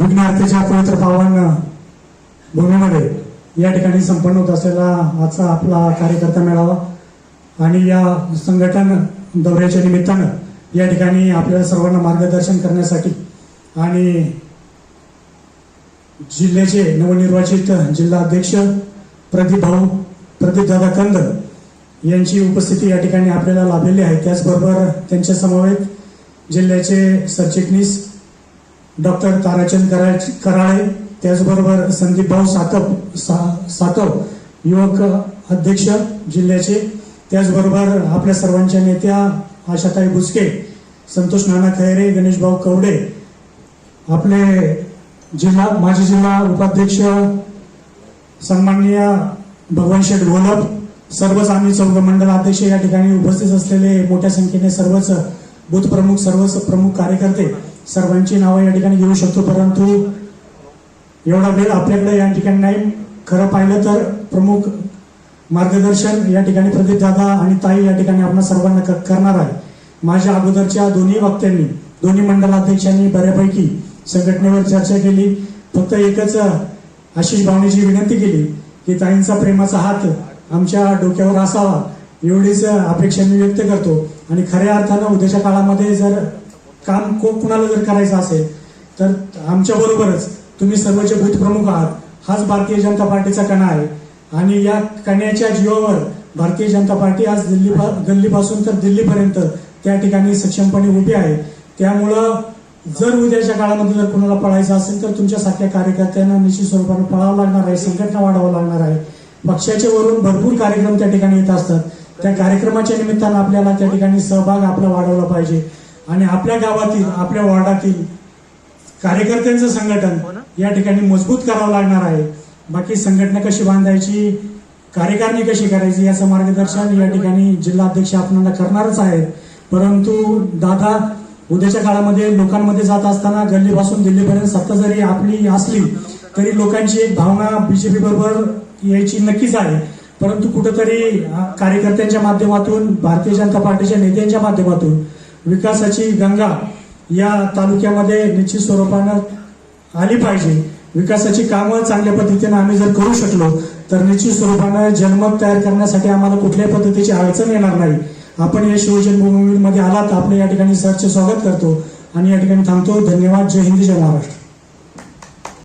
यज्ञार्थीच्या पवित्र पावन भूमीमध्ये या ठिकाणी संपन्न होत असलेला आजचा आपला कार्यकर्ता मेळावा आणि या संघटन दौऱ्याच्या निमित्तानं या ठिकाणी आपल्याला सर्वांना मार्गदर्शन करण्यासाठी आणि जिल्ह्याचे नवनिर्वाचित जिल्हाध्यक्ष प्रदीप भाऊ प्रदीपदादा कंद यांची उपस्थिती या ठिकाणी आपल्याला लाभलेली आहे. त्याचबरोबर त्यांच्या समवेत जिल्ह्याचे सरचिटणीस डॉक्टर ताराचंद कराळे त्याचबरोबर संदीप भाऊ सातव सा- सातव युवक अध्यक्ष जिल्ह्याचे त्याचबरोबर आपल्या सर्वांच्या नेत्या आशाताई बुचके संतोष नाना खैरे गणेशभाऊ कवडे आपले जिल्हा माजी जिल्हा उपाध्यक्ष सन्माननीय भगवान शेठ घोलप सर्वच आम्ही चौघ मंडळ अध्यक्ष या ठिकाणी उपस्थित असलेले मोठ्या संख्येने सर्वच बूथ प्रमुख सर्वच प्रमुख कार्यकर्ते सर्वांची नावं या ठिकाणी घेऊ शकतो परंतु एवढा वेळ आपल्याकडे या ठिकाणी नाही. खरं पाहिलं तर प्रमुख मार्गदर्शन या ठिकाणी प्रदीप दादा आणि ताई या ठिकाणी आपण सर्वांना करणार आहे. माझ्या अगोदरच्या दोन्ही वक्त्यांनी दोन्ही मंडलाध्यक्षांनी बऱ्यापैकी संघटनेवर चर्चा केली. फक्त एकच आशिष भावनेची विनंती केली की ताईंचा प्रेमाचा हात आमच्या डोक्यावर असावा एवढीच अपेक्षा मी व्यक्त करतो. आणि खऱ्या अर्थानं उद्याच्या काळामध्ये जर काम को कुणाला जर करायचं असेल तर आमच्या बरोबरच तुम्ही सर्वचे बूथ प्रमुख आहात. हाच भारतीय जनता पार्टीचा कणा आहे. आणि या कण्याच्या जीवावर भारतीय जनता पार्टी आज दिल्ली गल्लीपासून तर दिल्लीपर्यंत त्या ठिकाणी सक्षमपणे उभी आहे. त्यामुळं जर उद्याच्या काळामध्ये जर कुणाला पळायचं असेल तर तुमच्यासारख्या कार्यकर्त्यांना निश्चित स्वरूपाने पळावं लागणार आहे संघटना वाढवावं लागणार आहे. पक्षाचे वरून भरपूर कार्यक्रम त्या ठिकाणी येत असतात. त्या कार्यक्रमाच्या निमित्तानं आपल्याला त्या ठिकाणी सहभाग आपला वाढवला पाहिजे. आणि आपल्या गावातील आपल्या वॉर्डातील कार्यकर्त्यांचं संघटन या ठिकाणी मजबूत करावं लागणार आहे. बाकी संघटना कशी बांधायची कार्यकारिणी कशी करायची याचं मार्गदर्शन या ठिकाणी जिल्हा अध्यक्ष आपल्याला करणारच आहेत. परंतु दादा उद्याच्या काळामध्ये लोकांमध्ये जात असताना गल्लीपासून दिल्लीपर्यंत सत्ता जरी आपली असली तरी लोकांची एक भावना बीजेपी बरोबर यायची नक्कीच आहे. परंतु कुठंतरी कार्यकर्त्यांच्या माध्यमातून भारतीय जनता पार्टीच्या नेत्यांच्या माध्यमातून विकासाची गंगा या तालुक्यामध्ये निश्चित स्वरूपानं आली पाहिजे. विकासाची कामं चांगल्या पद्धतीनं आम्ही जर करू शकलो तर निश्चित स्वरूपानं जनमत तयार करण्यासाठी आम्हाला कुठल्याही पद्धतीची अडचण येणार नाही. आपण या शिवजन्मभूमीमध्ये आलात आपलं या ठिकाणी सरचे स्वागत करतो आणि या ठिकाणी थांबतो. धन्यवाद. जय हिंद जय महाराष्ट्र.